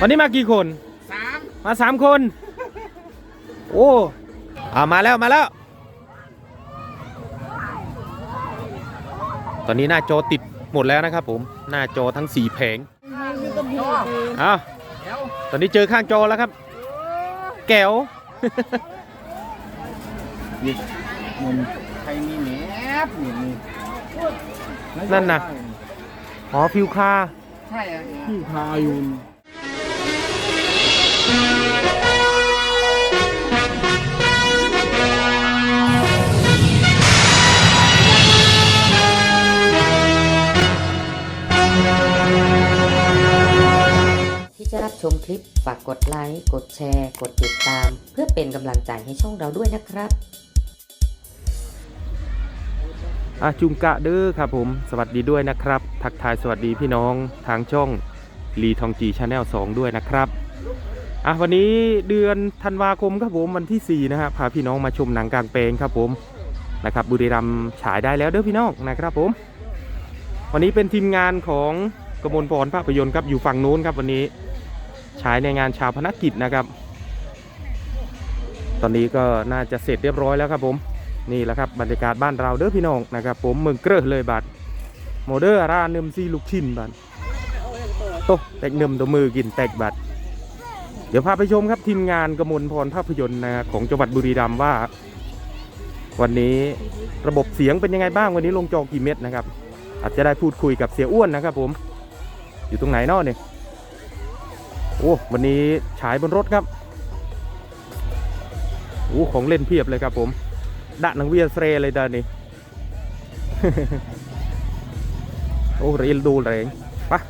วันนี้มากี่คนสามมาสามคน โอ้อามาแล้วมาแล้ว ตอนนี้หน้าจอติดหมดแล้วนะครับผม หน้าจอทั้งสี่แผงอ้าวเดี๋ยวตอนนี้เจอข้างจอแล้วครับ แก้วนี่มันใครมีแหนบนี่นี่นั่นน่ะ อ๋อฟิวคาใช่อะที่พายุน ที่จะรับชมคลิปฝากกดไลค์ กดแชร์ กดติดตาม เพื่อเป็นกำลังใจให้ช่องเราด้วยนะครับอะจุงกะเด้อครับผม สวัสดีด้วยนะครับ ทักทายสวัสดีพี่น้องทางช่องลีทองจีชาแนล2ด้วยนะครับ อะวันนี้เดือนธันวาคมครับผมวันที่ 4 นะฮะพาพี่น้องมาชมหนังกลางแปลงครับผมนะครับบุรีรัมย์ฉายได้แล้วเด้อพี่น้องนะครับผม วันนี้เป็นทีมงานของกมลพรภาพยนตร์ครับอยู่ฝั่งนู้นครับวันนี้ฉายในงานชาวพนักกิจนะครับ ตอนนี้ก็น่าจะเสร็จเรียบร้อยแล้วครับผมนี่แหละครับบรรยากาศบ้านเราเด้อพี่น้องนะครับผมเมืองเกลือเลยบัดโมเดอร์ร้านเนิมซีลูกชิ้นบัดโตแตกเนิมตัวมือกินแตกบัด เดี๋ยวพาไปชมครับทีมงานกมลพรภาพยนตร์นะของจังหวัดบุรีรัมย์ว่า วันนี้ระบบเสียงเป็นยังไงบ้างวันนี้ลงจอกี่เม็ดนะครับ อาจจะได้พูดคุยกับเสียอ้วนนะครับผม อยู่ตรงไหนนอกเนี่ยโอ้วันนี้ฉายบนรถครับโอ้ของเล่นเพียบเลยครับผมดะหนังเวียเสเรเลยเดานนี่โอ้เรียลดูแรงปะ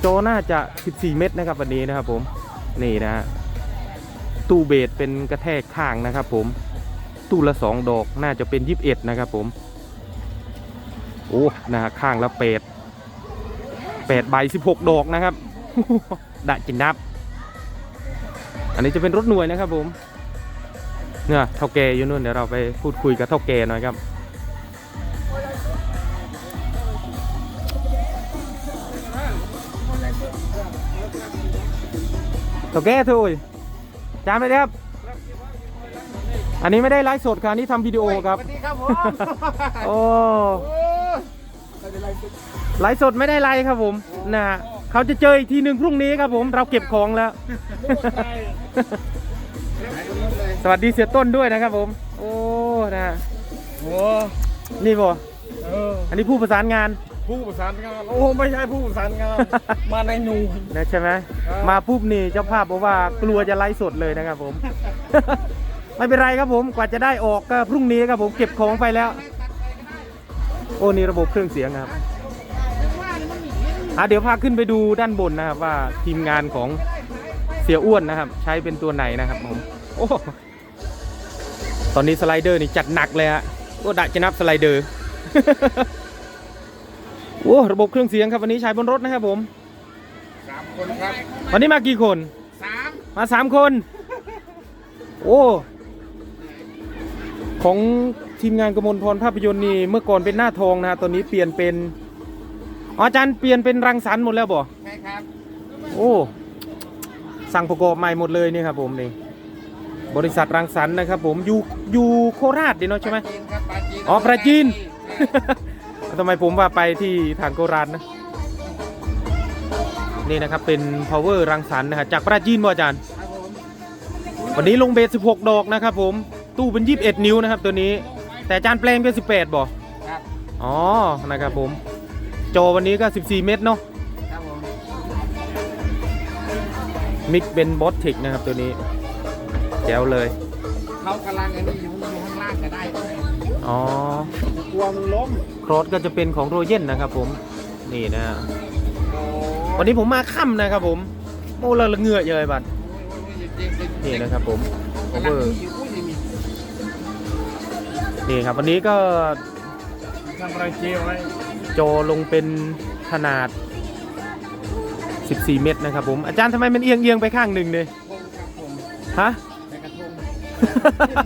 โจน่าจะ 14 เม็ดนะครับวันนี้นะครับผมนี่นะตู้เบสเป็นกระแทกข้างนะครับผมตู้ละ 2 ดอกน่าจะเป็น 21 นะครับผมโอ้นะข้างละเป็ดเป็ดใบ16ดอกนะครับดะจินนับ อันนี้จะเป็นรถหน่วยนะครับผมเนี่ยเท่าแกอยู่นู่นเดี๋ยวเราไปพูดคุยกับเท่าแกหน่อยครับ เท่าแกเถอะโอ้ยจามไปเลยครับ อันนี้ไม่ได้ไลฟ์สดครับอันนี้ทำวิดีโอครับ สวัสดีครับผมโอ้ โอ้ไลฟ์สดไม่ได้ไลฟ์ครับผมนะฮะเขาจะเจออีกทีหนึ่งพรุ่งนี้ครับผมเราเก็บของแล้ว สวัสดีเสียต้นด้วยนะครับผม โอ้นะฮะโอ้นี่บ่เอออันนี้ผู้ประสานงาน ผู้ประสานงานโอ้ไม่ใช่ผู้ประสานงาน มาในนู นะใช่ไหมครับ มาปุ๊บนี่เจ้าภาพบอกว่ากลัวจะไลฟ์สดเลยนะครับผม ไม่เป็นไรครับผมกว่าจะได้ออกก็พรุ่งนี้ครับผมเก็บของไปแล้ว โอ้นี่ระบบเครื่องเสียงครับอะเดี๋ยวพาขึ้นไปดูด้านบนนะครับว่าทีมงานของเสียอ้วนนะครับ ใช้เป็นตัวไหนนะครับผมโอ้ตอนนี้สไลเดอร์นี่จัดหนักเลยฮะก็ดักจะนับสไลเดอร์ โอ้ระบบเครื่องเสียงครับวันนี้ใช้บนรถนะครับผมสามคนครับวันนี้มากี่คนสามมาสามคน โอ้ ของทีมงานกมลพรภาพยนตร์นี่เมื่อก่อนเป็นหน้าทองนะฮะตอนนี้เปลี่ยนเป็นอ๋ออาจารย์เปลี่ยนเป็นรังสรรค์หมดแล้วบ่ใช่ครับโอ้สั่งประกอบใหม่หมดเลยนี่ครับผมนี่บริษัทรังสรรค์นะครับผมอยู่อยู่โคราชดีเนาะใช่ไหมปลาจีนครับปลาจีนอ๋อปลาจีนใช่ ทำไมผมว่าไปที่ทางโคราชนะ นี่นะครับเป็น power รังสรรค์นะฮะจากปราจีนบ่อาจารย์ครับผมวันนี้ลงเบส 16 ดอกนะครับผม ตู้เป็น 21 นิ้วนะครับตัวนี้ แต่จานแปลงเป็น 18บ่ครับอ๋อ นะครับผมจอวันนี้ก็ 14 เมตรเนาะ ครับผมมิกเป็นบอสเทคนะครับตัวนี้ แจ๋วเลย เขากำลังอันนี้อยู่อยู่ข้างล่างก็ได้ อ๋อ กลัวมันล้ม โครสก็จะเป็นของโรเยนนะครับผมนี่นะฮะโอ้วันนี้ผมมาค่ำนะครับผมโอ้เราเหงื่อเยอะบัดนี่นะครับผมกำลัง cover อยู่อุ้ยนี่มีนี่ครับวันนี้ก็ทำอะไรเจียวไว้จอลงเป็นขนาด 14 เมตรนะครับผม อาจารย์ทำไมมันเอียงเอียงๆไปข้างหนึ่งเลยทงครับผมฮะในกระทง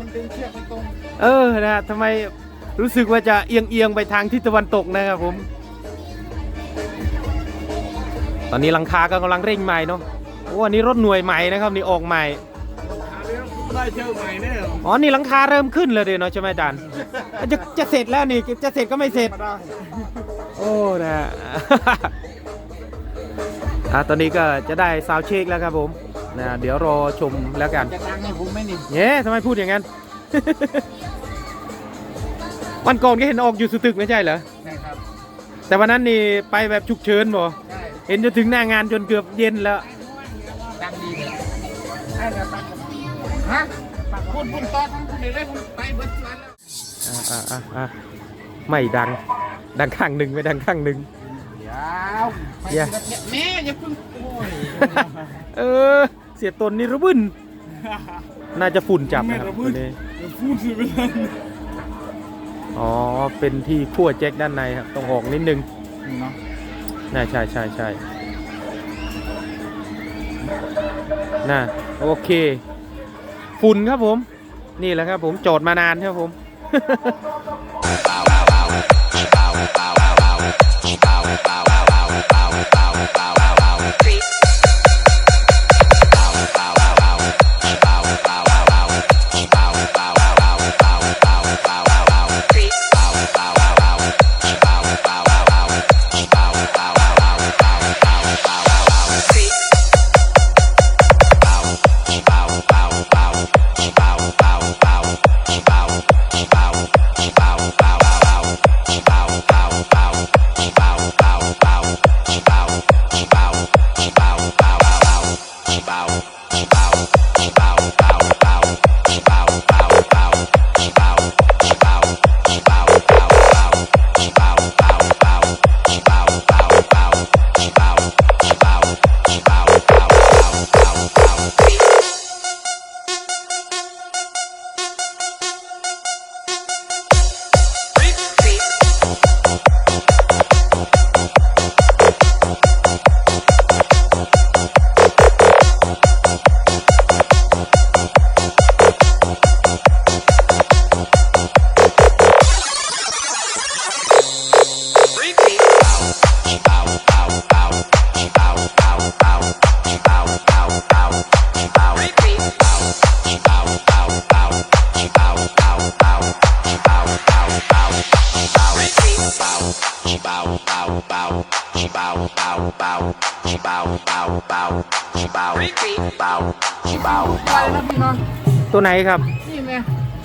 มันดึงเชือกไปตรงเออนะฮะทำไม รู้สึกว่าจะเอียงเอียงๆไปทางทิศตะวันตกนะครับผม ตอนนี้หลังคาก็กำลังเร่งใหม่เนาะโอ้อันนี้รถหน่วยใหม่นะครับนี่ออกใหม่ได้เที่ยวใหม่แน่อ๋อนี่หลังคาเริ่มขึ้นเลยเดี๋ยวเนาะใช่ไหมอาจารย์จะจะเสร็จแล้วนี่จะเสร็จก็ไม่เสร็จมาได้โอ้นะอะตอนนี้ก็จะได้ซาวเช็คแล้วครับผมนะเดี๋ยวรอชมแล้วกันจะดังให้ผมไหมนี่เย้ทำไมพูดอย่างนั้น วันก่อนก็เห็นออกอยู่สุตึกไม่ใช่เหรอใช่ครับ แต่วันนั้นนี่ไปแบบฉุกเฉินบ่ใช่เห็นจนถึงหน้างานจนเกือบเย็นแล้วดังดีเลยใช่แล้วตัดฮะพูดพูดตอนพูดเลยเลยผมไปเบิร์ดร้านแล้วอะอะอะอะไม่ดัง ดังข้างหนึ่งไม่ดังข้างหนึ่งเดี๋ยวไปเดี๋ยวทีละเนี่ยแม่อย่าเพิ่งโอ้ยเออ เสียตนนี่ระบึนน่าจะฝุ่นจับนะครับตัวนี้เดี๋ยวพูดสิไม่ได้ อ๋อ เป็นที่ขั้วแจ็คด้านในครับต้องออกนิดนึงนี่เนาะน่าใช่ใช่ใช่น่าโอเค ฝุ่นครับผม นี่แหละครับผมโจทย์มานานครับผม ไปแล้วพี่น้องตัวไหนครับนี่แม่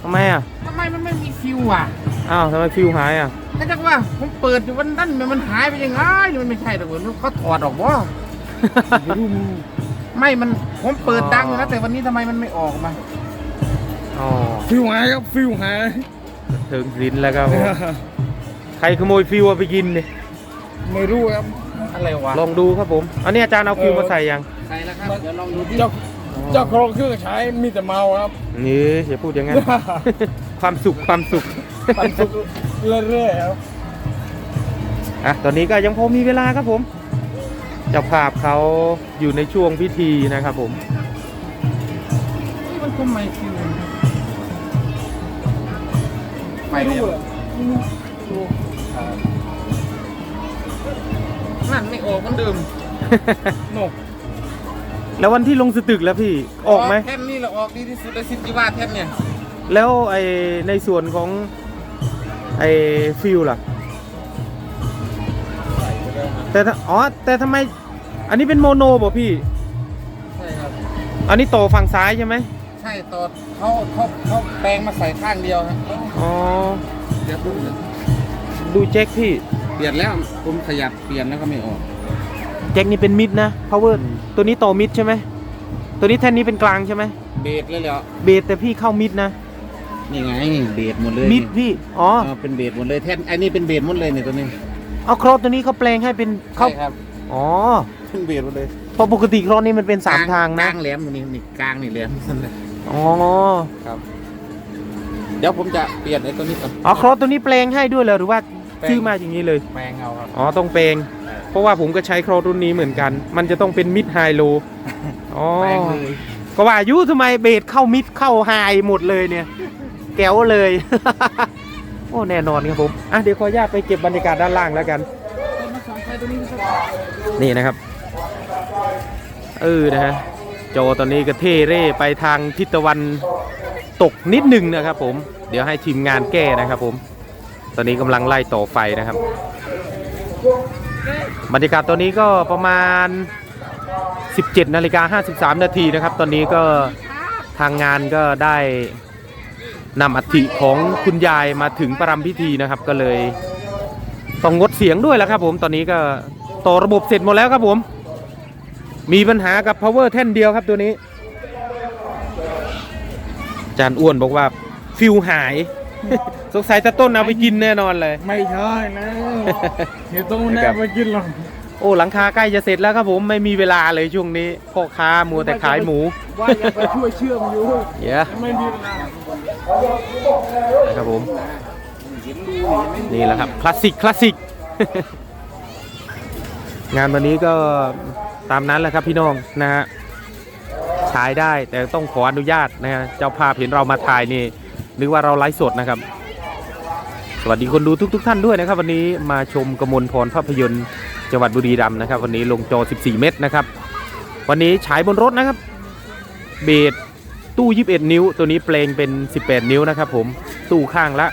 ทำไมอะทำไมมันไม่มีฟิวอะอ้าวทำไมฟิวหายอะก็จักว่าผมเปิดอยู่วันนั้นมันหายไปยังไงมันไม่ใช่หรอกเว้ยเขาถอดออกวะไม่มันผมเปิดดังอยู่นะแต่วันนี้ทำไมมันไม่ออกมาอ๋อฟิวหายครับฟิวหาย ถึงลิ้นแล้วครับผมใครขโมยฟิวเอาไปกินเนี่ย ไม่รู้ครับอะไรวะลองดูครับผม อันนี้อาจารย์เอาฟิวมาใส่ยังใช่แล้วครับเดี๋ยวลองดูที่เจ้าเจ้าโครงเครื่องใช้มีแต่เมาครับนี่อย่าพูดอย่างนั้น ความสุขความสุขปันสุกเรื่อยๆครับอะตอนนี้ก็ยังพอมีเวลาครับผมเจ้าภาพเขาอยู่ในช่วงพิธีนะครับผมนี่มันทำไมฟิวไปไม่แล้รู้ วเลยไม่รู้รู้นั่นไม่ออกเหมันเดิมโนแล้ววันที่ลงสตึกแล้วพี่ออกไหมแท่นนี่แหละออกดีที่สุดเลยสิบจีวาแท่นเนี่ย แล้วไอในส่วนของไอฟิลล่ะ แต่ถ้าอ๋อแต่ทำไม อันนี้เป็นโมโนบ่พี่ ใช่ครับ อันนี้ต่อฝั่งซ้ายใช่ไหม ใช่ตอนเขาเขาเขาแปลงมาใส่ข้างเดียวครับอ๋อ เดี๋ยวดูเลยดูแจ็คพี่ เปลี่ยนแล้วผมขยับเปลี่ยนแล้วก็ไม่ออกแจ็คนี่เป็นมิดนะ power ตัวนี้ต่อมิดใช่ไหมตัวนี้แท่นนี้เป็นกลางใช่ไหมเบสเลยเหรอเบสแต่พี่เข้ามิดนะนี่ไงเบสหมดเลยมิดพี่อ๋ออ๋อเป็นเบสหมดเลยแท่นไอ้นี่เป็นเบสหมดเลยเนี่ยตัวนี้เอาครอสตัวนี้เขาแปลงให้เป็นเข้าใช่ครับอ๋อเป็นเบสหมดเลยเพราะปกติครอสนี่มันเป็นสามทางกนะลางแหลมอยู่นี่นี่กลางนี่แหลมอ๋อครับ เดี๋ยวผมจะเปลี่ยนไอ้ตัวนี้ก่อนอ๋อครอสตัวนี้แปลงให้ด้วยเหรอหรือว่า แปลงซื้อมาอย่างนี้เลย แปลงเอาครับ อ๋อต้องแปลงเพราะว่าผมก็ใช้ครอสรุ่นนี้เหมือนกัน มันจะต้องเป็นมิดไฮโลอ๋อ แปลงเลยก็ว่าอยุทำไมเบสเข้ามิดเข้าไฮหมดเลยเนี่ย แก้วเลย โอ้แน่นอนครับผม อะเดี๋ยวขออนุญาตไปเก็บบรรยากาศด้านล่างแล้วกันมาสองไฟตัวนี้สักนี่นะครับ เออนะฮะโจตอนนี้ก็เท่เร่ไปทางทิศตะวันตกนิดหนึ่งนะครับผม เดี๋ยวให้ทีมงานแก้นะครับผม ตอนนี้กำลังไล่ต่อไฟนะครับ บรรยากาศตอนนี้ก็ประมาณ 17นาฬิกา53 นาทีนะครับ ตอนนี้ก็ทางงานก็ได้นำอัฐิของคุณยายมาถึงประรำพิธีนะครับ ก็เลยต้องงดเสียงด้วยแล้วครับผมตอนนี้ก็ต่อระบบเสร็จหมดแล้วครับผม มีปัญหากับ power แท่นเดียวครับตัวนี้อาจารย์อ้วนบอกว่าฟิวหาย สงสัยตะต้นเอาไปกินแน่นอนเลย ไม่ใช่นะเดี๋ยวต้องแน่ครับไปกินหรอกโอ้หลังคาใกล้จะเสร็จแล้วครับผมไม่มีเวลาเลยช่วงนี้พ่อค้ามัวแต่ขายหมูว่าจะไปช่วยเชื่อมอยู่เดี๋ยวไม่มีเวลานะครับผมนี่แหละครับคลาสสิกคลาสสิกงานวันนี้ก็ตามนั้นแหละครับพี่น้องนะฮะฉายได้แต่ต้องขออนุญาตนะฮะเจ้าภาพเห็นเรามาถ่ายนี่ นึกว่าเราไลฟ์สดนะครับ สวัสดีคนดูทุกๆท่านด้วยนะครับ วันนี้มาชมกมลพรภาพยนตร์จังหวัดบุรีรัมย์นะครับ วันนี้ลงจอ 14 เมตรนะครับ วันนี้ฉายบนรถนะครับ เบสตู้ 21 นิ้ว ตัวนี้เปลงเป็น 18 นิ้วนะครับ ผมตู้ข้างละ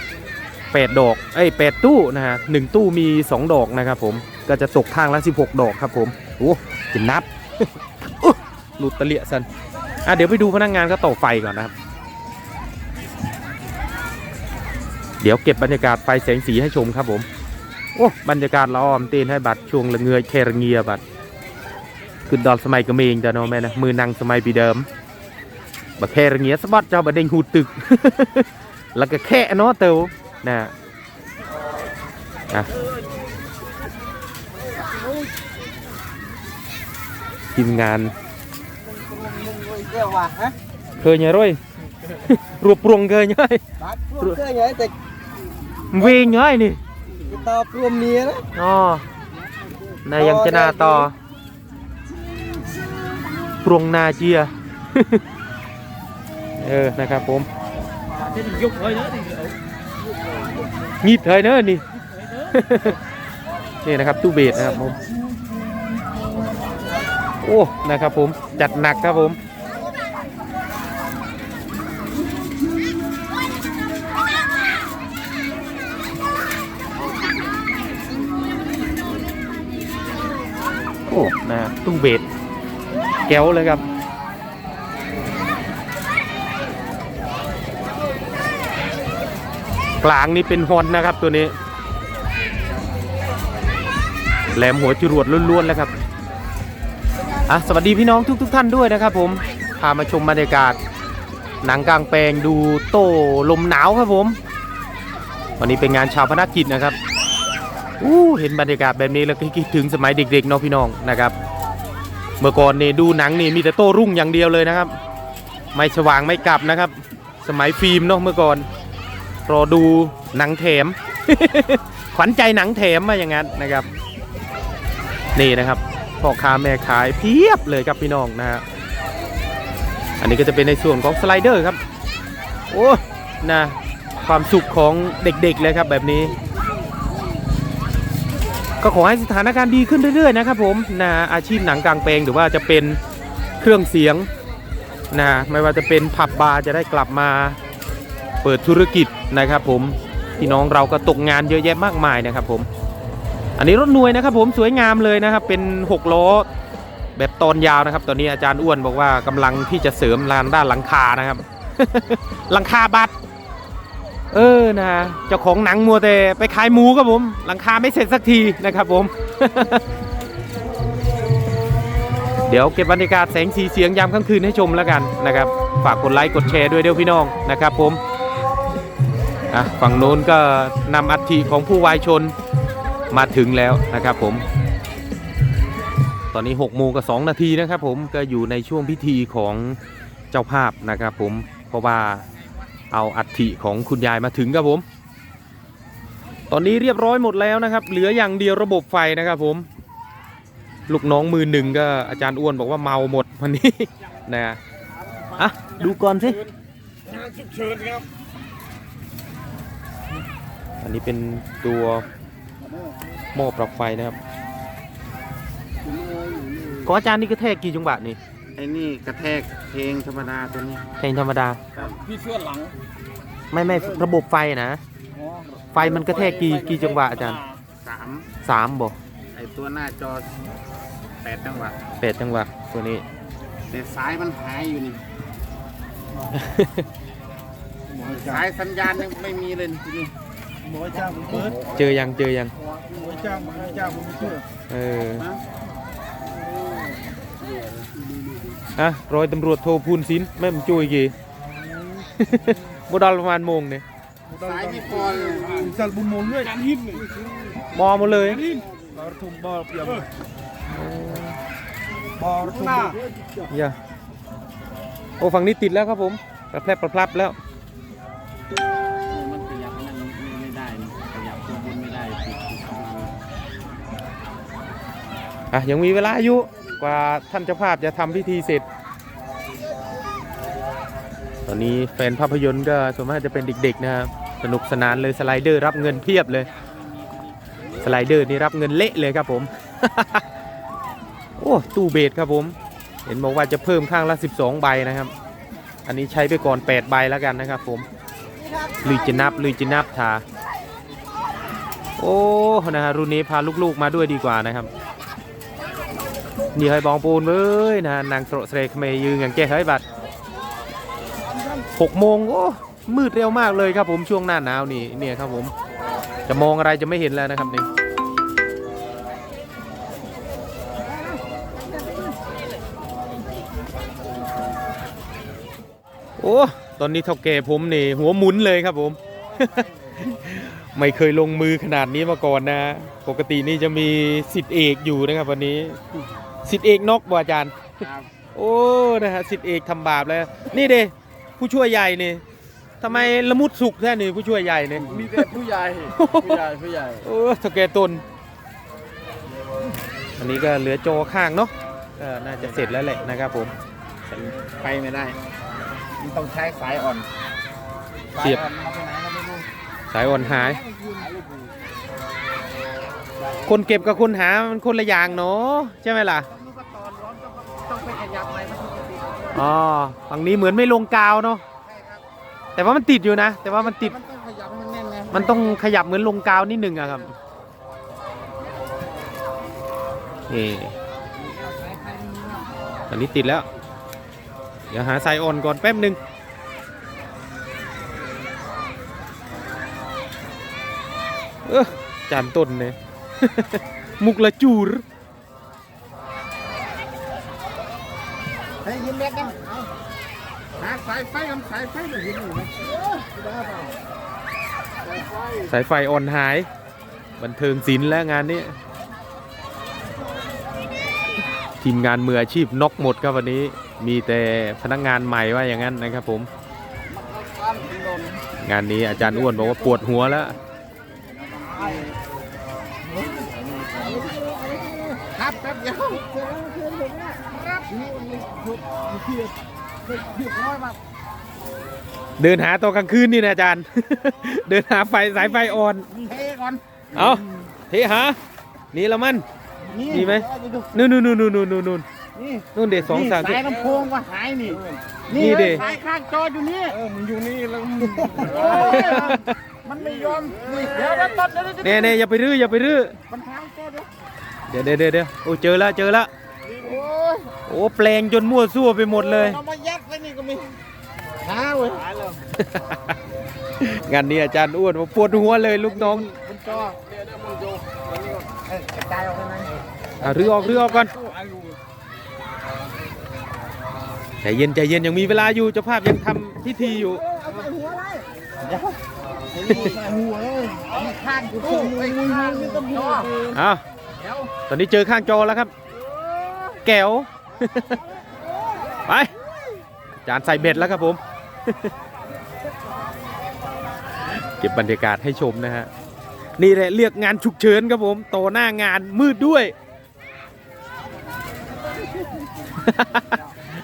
8 ดอกเอ้ย8ตู้นะฮะหนึ่งตู้มี 2 ดอกนะครับ ผมก็จะตกข้างละ 16 ดอกครับ ผมโอ้จะนับหลุดตะเลียสันอะเดี๋ยวไปดูพนักงานเขาต่อไฟก่อนนะครับ เดี๋ยวเก็บบรรยากาศไฟแสงสีให้ชมครับผมโอ้บรรยากาศละออมเต้นให้บัตรช่วงละเงยแคระเงียบัตรคือดอลสมัยกระเมงแต่เนาะแม่นะมือนังสมัยปีเดิมบักแคระเงียสบัดเจ้าบัดเด้งหูตึก แล้วก็แค่เนาะเตวนะอะทีมงานเรียกว่าฮะเคยไงร้อยรวบรวงเคยไงบาดพูดเกยไงแต่ วงไงนี่ตอบรวมเมียนะอ๋อนายยังจะนาต่อปรุงนาเจียเออนะครับผมยกไว้นะดิงีบเถยเนอะนี่นี่นะครับตู้เบสนะครับผมโอ้นะครับผมจัดหนักครับผม อ้นะตู้เบสแก้วเลยครับ กลางนี่เป็นฮอนนะครับตัวนี้ แหลมหัวจรวดล้วนๆแล้วครับอะสวัสดีพี่น้องทุกๆทท่านด้วยนะครับ ผมพามาชมบรรยากาศ หนังกลางแปลงดูโต้ลมหนาวครับผม วันนี้เป็นงานชาวพนักกิจนะครับ อู้เห็นบรรยากาศแบบนี้แล้วก็คิดถึงสมัยเด็กๆเนาะพี่น้องนะครับ เมื่อก่อนนี่ดูหนังนี่มีแต่โต้รุ่งอย่างเดียวเลยนะครับ ไม่สว่างไม่กลับนะครับ สมัยฟิล์มเนาะเมื่อก่อน รอดูหนังแถม ขวัญใจหนังแถมมาอย่างนั้นนะครับ นี่นะครับพ่อค้าแม่ขายเพียบเลยครับพี่น้องนะฮะอันนี้ก็จะเป็นในส่วนของสไลเดอร์ครับ โอ้นะความสุขของเด็กๆเลยครับแบบนี้ ก็ขอให้สถานการณ์ดีขึ้นเรื่อยๆนะครับผมนะอาชีพหนังกลางแปลงหรือว่าจะเป็นเครื่องเสียงนะไม่ว่าจะเป็นผับบาร์จะได้กลับมาเปิดธุรกิจนะครับผมพี่น้องเราก็ตกงานเยอะแยะมากมายนะครับผมอันนี้รถหน่วยนะครับผมสวยงามเลยนะครับเป็น6ล้อแบบตอนยาวนะครับ ตอนนี้อาจารย์อ้วนบอกว่ากำลังที่จะเสริมลานด้านหลังคานะครับหลังคาบัตร เออนะเจ้าของหนังมัวแต่ไปขายหมูครับผม หลังคาไม่เสร็จสักทีนะครับผม เดี๋ยวเก็บบรรยากาศแสงสีเสียงยามค่ำคืนให้ชมแล้วกันนะครับ ฝากกดไลค์กดแชร์ด้วยเด้อพี่น้องนะครับผมอะฝั่งโน้นก็นำอัฐิของผู้วายชนมาถึงแล้วนะครับผม ตอนนี้6โมงกับ2นาทีนะครับผมก็อยู่ในช่วงพิธีของเจ้าภาพนะครับผมเพราะว่า เอาอัฐิของคุณยายมาถึงครับผม ตอนนี้เรียบร้อยหมดแล้วนะครับ เหลืออย่างเดียวระบบไฟนะครับผม ลูกน้องมือหนึ่งก็อาจารย์อ้วนบอกว่าเมาหมดวันนี้นะอะดูก่อนสิงานฉุกเฉินครับ อันนี้เป็นตัวหม้อปรับไฟนะครับ ของอาจารย์นี่กระแทกกี่จังหวะนี่ ไอ้นี่กระแทกเพลงธรรมดาตัวนี้เพลงธรรมดา พี่เสื้อหลังไม่ไม่ระบบไฟนะ อ๋อไฟมันกระแทกกี่กี่จังหวะอาจารย์ สามสามบอกไอ้ตัวหน้าจอแปดจังหวะแปดจังหวะตัวนี้ แต่สายมันหายอยู่นี่หมอจ้าสายสัญญาณยังไม่มีเลยทีนี้หมอจ้างผมเปิดเจอยังเจอยังหมอจ้างหมอจ้างผมไม่เชื่อเออ นะ อะร้อยตำรวจโทพูนศิลป์แม่มจุยกี่โมดอลประมาณโมงเนี่ยสายไม่พอเลยสัลบุญมงด้วยการหินนี่มอหมดเลยหินบอลทุ่มบอลเปียกบอลทุ่มอย่าโอ้ฝั่งนี้ติดแล้วครับผมกระแพรบกระพลับแล้วมันขยับนั่นไม่ได้นี่ขยับตัวบนไม่ได้ติดติดประมาณอะยังมีเวลาอยู่ กว่าท่านเจ้าภาพจะทำพิธีเสร็จ ตอนนี้แฟนภาพยนตร์ก็ส่วนมากจะเป็นเด็กๆนะครับ สนุกสนานเลยสไลเดอร์รับเงินเพียบเลย สไลเดอร์นี่รับเงินเละเลยครับผม โอ้ตู้เบสครับผม เห็นบอกว่าจะเพิ่มข้างละ 12 ใบนะครับ อันนี้ใช้ไปก่อน 8 ใบแล้วกันนะครับผมลุยจะนับลุยจะนับทาโอ้นะฮะรุ่นนี้พาลูกๆมาด้วยดีกว่านะครับ นี่ให้บองปูนเว้ยนะนางโตรเสกเมยืนอย่างแก้เฮ้ยบัดหกโมงโอ้มืดเร็วมากเลยครับผมช่วงหน้าหนาวนี่เนี่ยครับผมจะมองอะไรจะไม่เห็นแล้วนะครับนี่โอ้ตอนนี้เท่าแก่ผมนี่หัวหมุนเลยครับผม ไม่เคยลงมือขนาดนี้มาก่อนนะ ปกตินี่จะมีสิทธิเอกอยู่นะครับวันนี้ สิทธิเอกนกบ่อาจารย์ ครับโอ้นะฮะสิทธิเอกทำบาปแล้ว นี่เด้ผู้ช่วยใหญ่นี่ทำไมละมุดสุกแท้นี่ผู้ช่วยใหญ่นี่ มีแต่ผู้ใหญ่ ผู้ใหญ่ ผู้ใหญ่ โอ้สเกตนอันนี้ก็เหลือโจข้างเนาะก็น่าจะเสร็จแล้วแหละนะครับผม ไปไม่ได้ มันต้องใช้สายอ่อนเสียบ สาอ่อนเอาไปไหนเราไม่รู้สายอ่อนหาย คนเก็บกับคนหามันคนละอย่างเนาะใช่ไหมล่ะอ๋อฝั่งนี้เหมือนไม่ลงกาวเนาะแต่ว่ามันติดอยู่นะ แต่ว่ามันติด มันต้องขยับมันแน่นไงมันต้องขยับเหมือนลงกาวนิดหนึ่งอะครับนี่อันนี้ติดแล้ว เดี๋ยวหาสายอ่อนก่อนแป๊บหนึ่งเออจานต้นเนี่ย มุกละจูรให้ยิ้มแรกกันเอาหาสายไฟกับสายไฟเลยเห็นอยู่ไหมได้เปล่าสายไฟสายไฟอ่อนหาย บันเทิงศิลป์แล้วงานนี้ ทีมงานมืออาชีพน็อกหมดครับวันนี้ มีแต่พนักงานใหม่ว่าอย่างนั้นนะครับผมมันเข้าก้านถนนงานนี้อาจารย์อ้วนบอกว่าปวดหัวแล้ว ครับแป๊บเดียวครับนี่มันถูกเพียดเพียดน้อยมากเดินหาตอนกลางคืนนี่นะอาจารย์ เดินหาไฟสายไฟอ่อน เทก่อน เอาเทหา นี่ละมันนี่มีไหมนู่นนู่นนู่นนู่นนู่นนู่นนู่นเด็ดสองสามสายลำโพงก็หายนี่ นี่เดิสายข้างจออยู่นี่เออมึงอยู่นี่แล้วมันไม่ยอมเดี๋ยวเดี๋ยวตัดเดี๋ยวเดี๋ยวเน่เน่อย่าไปรื้ออย่าไปรื้อมันหายจอเดี๋ยว เดี๋ยวเดี๋ยวเดี๋ยวเดี๋ยวโอ้เจอแล้วเจอแล้วโอ้ยโอ้แปลงจนมั่วซั่วไปหมดเลย เอามายัดไว้นี่ก็มีหาเว้ยหาเลยงานนี้อาจารย์อ้วนบอกปวดหัวเลยลูกน้องบนจอเดี๋ยวเดี๋ยวมึงดูวันนี้ก่อนเอ้ยกระจายออกไปไหนอะรื้อออกรื้อออกก่อนใจเย็นใจเย็นยังมีเวลาอยู่เจ้าภาพยังทำพิธีอยู่ เอาใส่หัวเลยเดี๋ยวใส่หัวเลยเอามาข้างกูสู้ไอ้ข้างนี่ก็มีจออ้าวเดี๋ยว ตอนนี้เจอข้างจอแล้วครับ แก้ว ไปอาจารย์ใส่เบ็ดแล้วครับผม เก็บบรรยากาศให้ชมนะฮะ นี่แหละเรียกงานฉุกเฉินครับผมต่อหน้างานมืดด้วย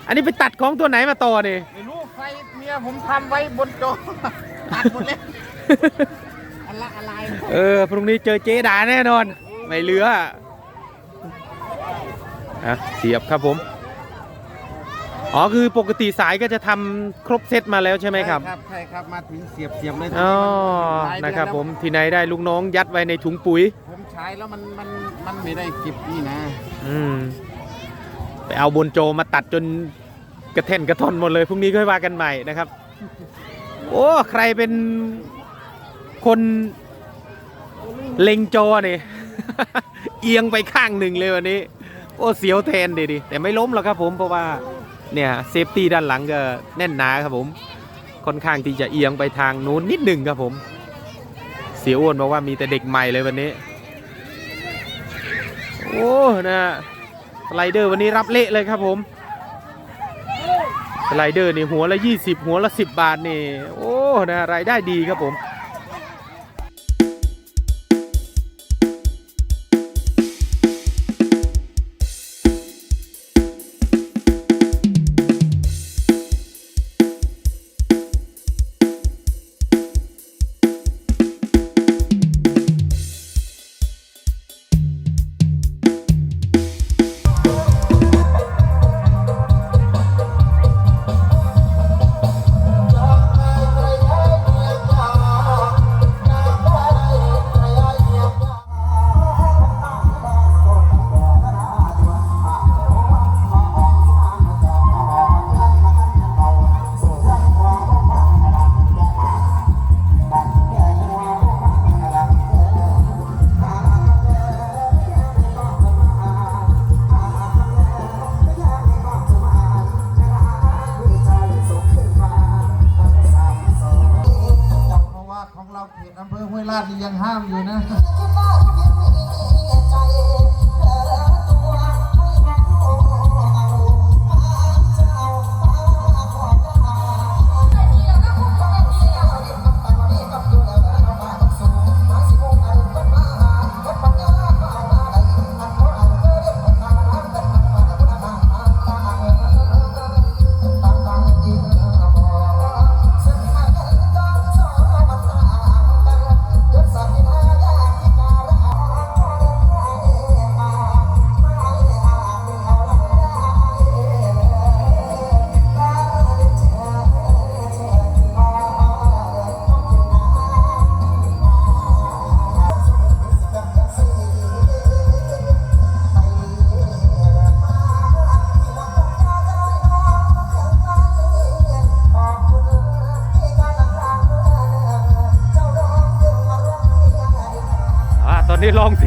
อันนี้ไปตัดของตัวไหนมาต่อเนี่ยไม่รู้ไฟเมียผมทำไว้บนจอตัดหมดเลยอะไรอะไรเออ พรุ่งนี้เจอเจด่าแน่นอน ไม่เหลืออะเสียบครับผม อ๋อคือปกติสายก็จะทำครบเซตมาแล้วใช่ไหมครับใช่ครับ ใช่ครับมาถึงเสียบเสียบเลยอ๋อ หลายเดือนะครับแล้วผมที่ไหนได้ลูกน้องยัดไว้ในถุงปุ๋ย ผมใช้แล้วมันมันมันไม่ได้เก็บนี่นะอืม ไปเอาบนโจมาตัดจนกระเท่นกระท่อนหมดเลยพรุ่งนี้ค่อยว่ากันใหม่นะครับ โอ้ใครเป็นคนเล็งจอนี่ เอียงไปข้างหนึ่งเลยวันนี้ โอ้เสียวแทนดีดิแต่ไม่ล้มหรอกครับผมเพราะว่าเนี่ยเซฟตี้ด้านหลังก็แน่นหนาครับผม ค่อนข้างที่จะเอียงไปทางนู้นนิดหนึ่งครับผม เสียอ้วนบอกว่ามีแต่เด็กใหม่เลยวันนี้ โอ้นะสไลเดอร์วันนี้รับเละเลยครับผมสไลเดอร์นี่หัวละ 20 หัวละ 10 บาทนี่ โอ้นะรายได้ดีครับผม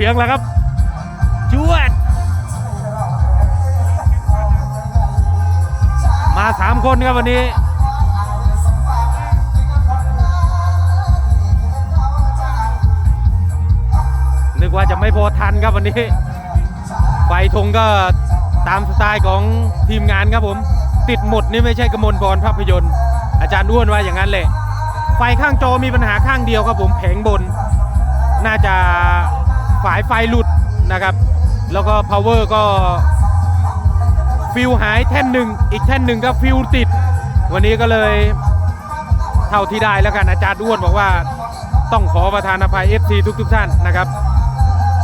สียงแล้วครับจวด มาสามคนครับวันนี้นึกว่าจะไม่พอทันครับวันนี้ไฟธงก็ตามสไตล์ของทีมงานครับผม ติดหมดนี่ไม่ใช่กระมวลพรภาพยนตร์ อาจารย์อ้วนว่าอย่างนั้นแหละไฟข้างจอมีปัญหาข้างเดียวครับผมแผงบน น่าจะ ฝายไฟหลุดนะครับ แล้วก็ power ก็ฟิวหายแท่นหนึ่งอีกแท่นหนึ่งก็ฟิวติด วันนี้ก็เลยเท่าที่ได้แล้วกันอาจารย์อ้วนบอกว่าต้องขอประทานอภัย FC ทุกทุกๆท่านนะครับ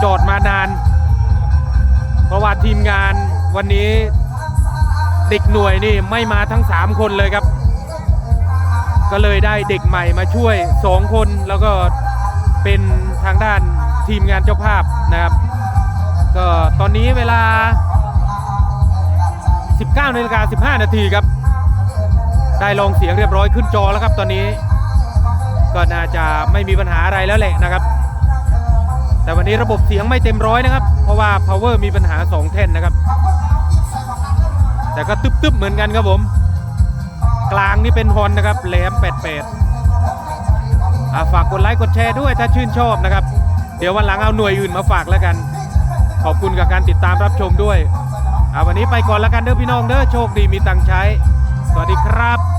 จอดมานาน เพราะว่าทีมงานวันนี้เด็กหน่วยนี่ไม่มาทั้ง 3 คนเลยครับ ก็เลยได้เด็กใหม่มาช่วย 2 คนแล้วก็เป็นทางด้าน ทีมงานเจ้าภาพนะครับ ก็ตอนนี้เวลา 19นาฬิกา15 นาทีครับ ได้ลองเสียงเรียบร้อยขึ้นจอแล้วครับตอนนี้ ก็น่าจะไม่มีปัญหาอะไรแล้วแหละนะครับ แต่วันนี้ระบบเสียงไม่เต็มร้อยนะครับ เพราะว่า power มีปัญหา 2 แท่นนะครับ แต่ก็ตึ๊บๆเหมือนกันครับผม กลางนี่เป็นฮอนนะครับแหลม 88ฝากกดไลค์กดแชร์ด้วยถ้าชื่นชอบนะครับ เดี๋ยววันหลังเอาหน่วยอื่นมาฝากแล้วกัน ขอบคุณกับการติดตามรับชมด้วยอะวันนี้ไปก่อนแล้วกันเด้อพี่น้องเด้อโชคดีมีตังค์ใช้ สวัสดีครับ